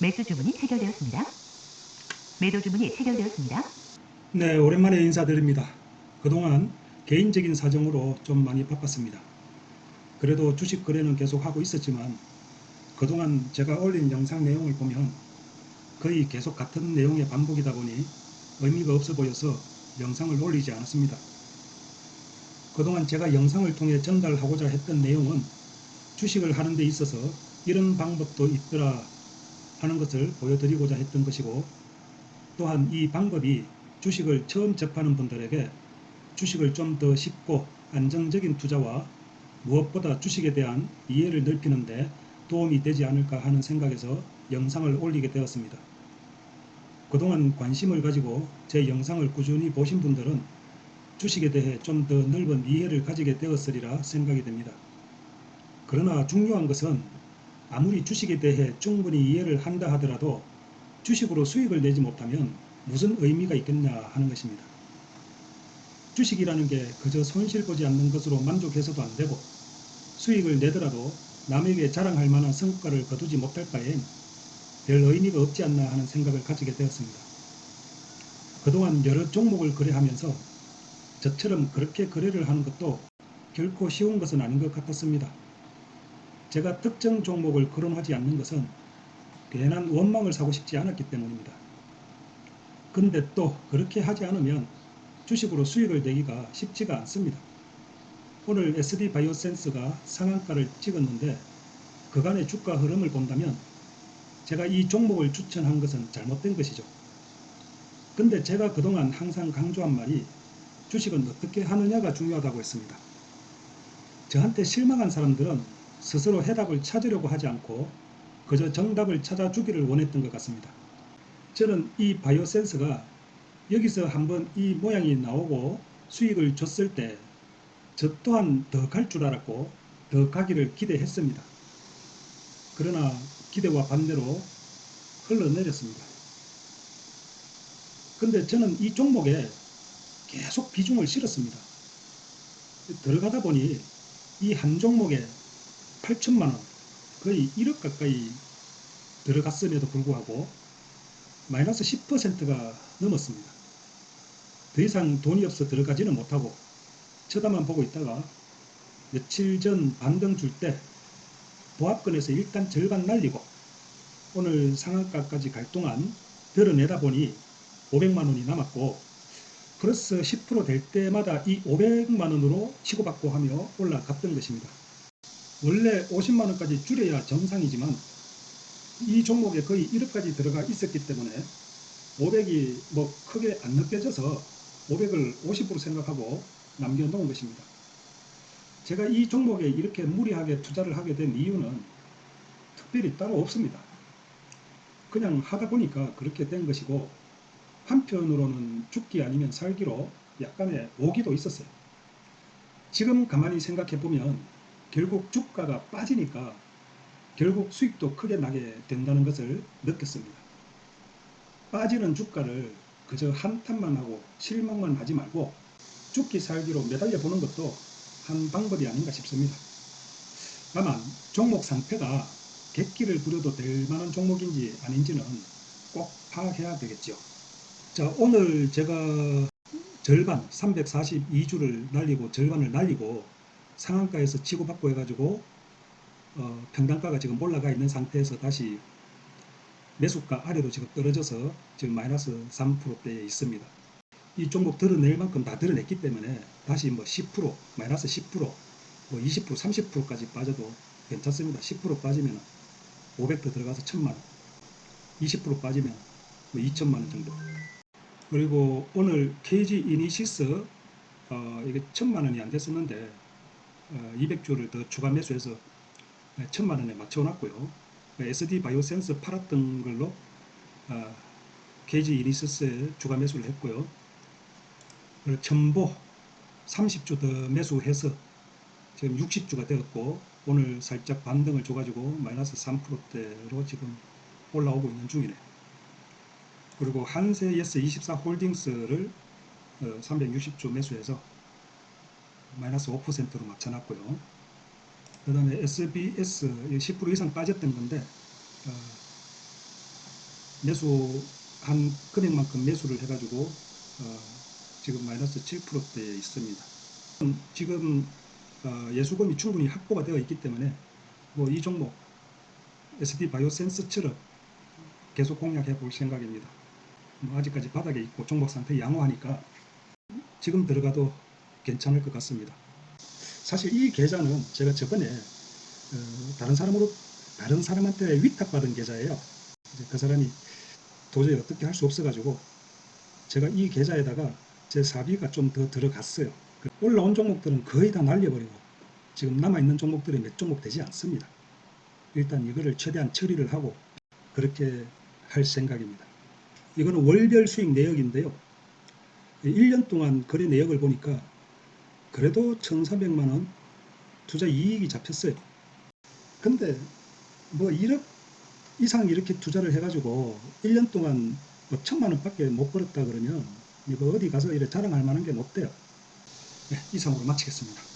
매수 주문이 체결되었습니다. 매도 주문이 체결되었습니다. 네, 오랜만에 인사드립니다. 그동안 개인적인 사정으로 좀 많이 바빴습니다. 그래도 주식 거래는 계속 하고 있었지만 그동안 제가 올린 영상 내용을 보면 거의 계속 같은 내용의 반복이다 보니 의미가 없어 보여서 영상을 올리지 않았습니다. 그동안 제가 영상을 통해 전달하고자 했던 내용은 주식을 하는 데 있어서 이런 방법도 있더라 하는 것을 보여드리고자 했던 것이고 또한 이 방법이 주식을 처음 접하는 분들에게 주식을 좀 더 쉽고 안정적인 투자와 무엇보다 주식에 대한 이해를 넓히는 데 도움이 되지 않을까 하는 생각에서 영상을 올리게 되었습니다. 그동안 관심을 가지고 제 영상을 꾸준히 보신 분들은 주식에 대해 좀 더 넓은 이해를 가지게 되었으리라 생각이 됩니다. 그러나 중요한 것은 아무리 주식에 대해 충분히 이해를 한다 하더라도 주식으로 수익을 내지 못하면 무슨 의미가 있겠냐 하는 것입니다. 주식이라는 게 그저 손실 보지 않는 것으로 만족해서도 안 되고 수익을 내더라도 남에게 자랑할 만한 성과를 거두지 못할 바엔 별 의미가 없지 않나 하는 생각을 가지게 되었습니다. 그동안 여러 종목을 거래하면서 저처럼 그렇게 거래를 하는 것도 결코 쉬운 것은 아닌 것 같았습니다. 제가 특정 종목을 거론하지 않는 것은 괜한 원망을 사고 싶지 않았기 때문입니다. 근데 또 그렇게 하지 않으면 주식으로 수익을 내기가 쉽지가 않습니다. 오늘 SD 바이오센스가 상한가를 찍었는데 그간의 주가 흐름을 본다면 제가 이 종목을 추천한 것은 잘못된 것이죠. 근데 제가 그동안 항상 강조한 말이 주식은 어떻게 하느냐가 중요하다고 했습니다. 저한테 실망한 사람들은 스스로 해답을 찾으려고 하지 않고 그저 정답을 찾아주기를 원했던 것 같습니다. 저는 이 바이오 센스가 여기서 한번 이 모양이 나오고 수익을 줬을 때 저 또한 더 갈 줄 알았고 더 가기를 기대했습니다. 그러나 기대와 반대로 흘러내렸습니다. 근데 저는 이 종목에 계속 비중을 실었습니다. 들어가다 보니 이 한 종목에 8천만 원, 거의 1억 가까이 들어갔음에도 불구하고 마이너스 10%가 넘었습니다. 더 이상 돈이 없어 들어가지는 못하고 쳐다만 보고 있다가 며칠 전 반등 줄 때 보합권에서 일단 절반 날리고 오늘 상한가까지 갈 동안 드러내다 보니 500만 원이 남았고 플러스 10%될 때마다 이 500만 원으로 치고받고 하며 올라갔던 것입니다. 원래 50만 원까지 줄여야 정상이지만 이 종목에 거의 1억까지 들어가 있었기 때문에 500이 뭐 크게 안 느껴져서 500을 50으로 생각하고 남겨놓은 것입니다. 제가 이 종목에 이렇게 무리하게 투자를 하게 된 이유는 특별히 따로 없습니다. 그냥 하다 보니까 그렇게 된 것이고 한편으로는 죽기 아니면 살기로 약간의 오기도 있었어요. 지금 가만히 생각해 보면 결국 주가가 빠지니까 결국 수익도 크게 나게 된다는 것을 느꼈습니다. 빠지는 주가를 그저 한탄만 하고 실망만 하지 말고 죽기 살기로 매달려 보는 것도 한 방법이 아닌가 싶습니다. 다만 종목 상태가 객기를 부려도 될 만한 종목인지 아닌지는 꼭 파악해야 되겠죠. 자, 오늘 제가 절반 342주를 날리고 절반을 날리고 상한가에서 치고받고 해가지고 어, 평단가가 지금 올라가 있는 상태에서 다시 매수가 아래로 지금 떨어져서 지금 마이너스 3%대에 있습니다. 이 종목 드러낼 만큼 다 드러냈기 때문에 다시 뭐 10%, 마이너스 10%, 뭐 20%, 30%까지 빠져도 괜찮습니다. 10% 빠지면 500도 들어가서 1000만 원, 20% 빠지면 뭐 2천만 원 정도. 그리고 오늘 KG 이니시스 어, 이게 1000만 원이 안 됐었는데 어, 200주를 더 추가 매수해서 1000만 원에 맞춰놨고요. SD 바이오센스 팔았던 걸로 어, KG 이니시스에 추가 매수를 했고요. 그리고 첨보 30주 더 매수해서 지금 60주가 되었고 오늘 살짝 반등을 줘가지고 마이너스 3%대로 지금 올라오고 있는 중이네요. 그리고 한세 예스 24 홀딩스를 360주 매수해서 마이너스 5%로 맞춰놨고요. 그 다음에 SBS 10% 이상 빠졌던 건데 어, 매수한 금액만큼 매수를 해가지고 어, 지금 마이너스 7%대에 있습니다. 음, 지금 어, 예수금이 충분히 확보가 되어 있기 때문에 뭐 이 종목 SD 바이오센스처럼 계속 공략해 볼 생각입니다. 뭐 아직까지 바닥에 있고 종목 상태 양호하니까 지금 들어가도 괜찮을 것 같습니다. 사실 이 계좌는 제가 저번에 어, 다른 사람으로 다른 사람한테 위탁받은 계좌예요. 그 사람이 도저히 어떻게 할 수 없어가지고 제가 이 계좌에다가 제 사비가 좀 더 들어갔어요. 그 올라온 종목들은 거의 다 날려버리고 지금 남아있는 종목들이 몇 종목 되지 않습니다. 일단 이거를 최대한 처리를 하고 그렇게 할 생각입니다. 이거는 월별 수익 내역인데요. 1년 동안 거래 내역을 보니까 그래도 1,300만 원 투자 이익이 잡혔어요. 근데 뭐 1억 이상 이렇게 투자를 해가지고 1년 동안 뭐 천만 원밖에 못 벌었다 그러면 이거 어디 가서 이래 자랑할 만한 게 못 돼요. 네, 이상으로 마치겠습니다.